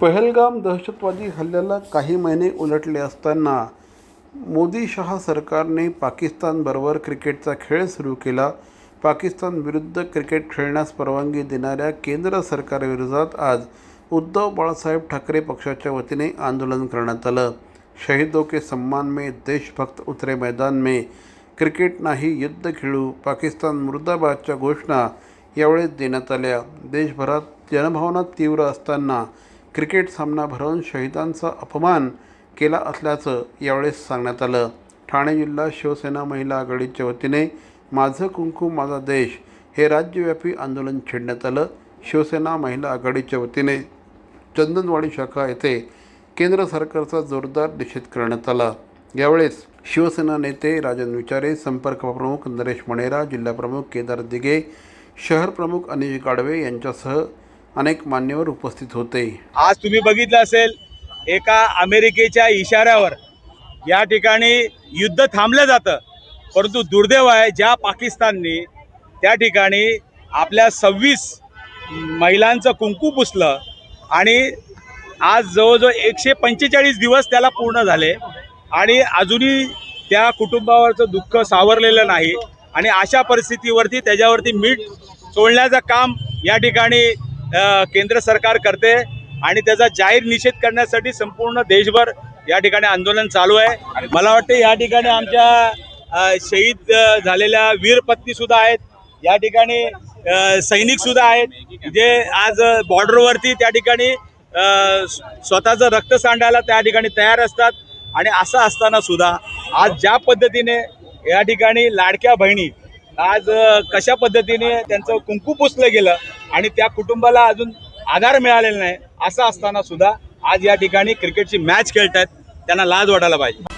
पहलगाम दहशतवादी हल्ल्याला काही महिने उलटले असताना मोदी शहा सरकारने पाकिस्तानबरोबर क्रिकेटचा खेळ सुरू केला. पाकिस्तानविरुद्ध क्रिकेट खेळण्यास परवानगी देणाऱ्या केंद्र सरकारविरोधात आज उद्धव बाळासाहेब ठाकरे पक्षाच्या वतीने आंदोलन करण्यात आलं. शहीदों के सम्मान में देशभक्त उतरे मैदान में. क्रिकेट नाही युद्ध खेळू पाकिस्तान मुर्दाबादच्या घोषणा यावेळेस देण्यात आल्या. देशभरात जनभावना तीव्र असताना क्रिकेट सामना भरवून शहीदांचा अपमान केला असल्याचं यावेळेस सांगण्यात आलं. ठाणे जिल्हा शिवसेना महिला आघाडीच्या वतीने माझं कुंकू माझा देश हे राज्यव्यापी आंदोलन छेडण्यात आलं. शिवसेना महिला आघाडीच्या वतीने चंदनवाडी शाखा येथे केंद्र सरकारचा जोरदार निषेध करण्यात आला. यावेळेस शिवसेना नेते राजन विचारे संपर्क प्रमुख नरेश मणेरा जिल्हाप्रमुख केदार दिघे शहर प्रमुख अनिश गाडवे यांच्यासह अनेक मान्यवर उपस्थित होते. आज तुम्ही बघितलं असेल एका अमेरिकेच्या इशाऱ्यावर या ठिकाणी युद्ध थांबलं जातं. परंतु दुर्दैव आहे ज्या पाकिस्ताननी त्या ठिकाणी आपल्या सव्वीस महिलांचं कुंकू पुसलं आणि आज जवळजवळ एकशे पंचेचाळीस दिवस त्याला पूर्ण झाले आणि अजूनही त्या कुटुंबावरचं दुःख सावरलेलं नाही आणि अशा परिस्थितीवरती त्याच्यावरती मीठ सोडण्याचं काम या ठिकाणी केंद्र सरकार करते आणि त्याचा जाहीर निषेध करण्यासाठी संपूर्ण देशभर या ठिकाणी आंदोलन चालू आहे. मला वाटते या ठिकाणी आमच्या शहीद झालेल्या वीर सुद्धा आहेत. या ठिकाणी सैनिक सुद्धा आहेत. जे आज बॉर्डरवरती त्या ठिकाणी स्वतःचं रक्त सांडायला त्या ठिकाणी तयार असतात. आणि असं असताना सुद्धा आज ज्या पद्धतीने या ठिकाणी लाडक्या बहिणी आज कशा पद्धतीने त्यांचं कुंकू पुसलं गेलं आणि त्या कुटुंबाला अजून आधार मिळालेला नाही असं असताना सुद्धा आज या ठिकाणी क्रिकेटची मॅच खेळतायत त्यांना लाज वाटायला पाहिजे.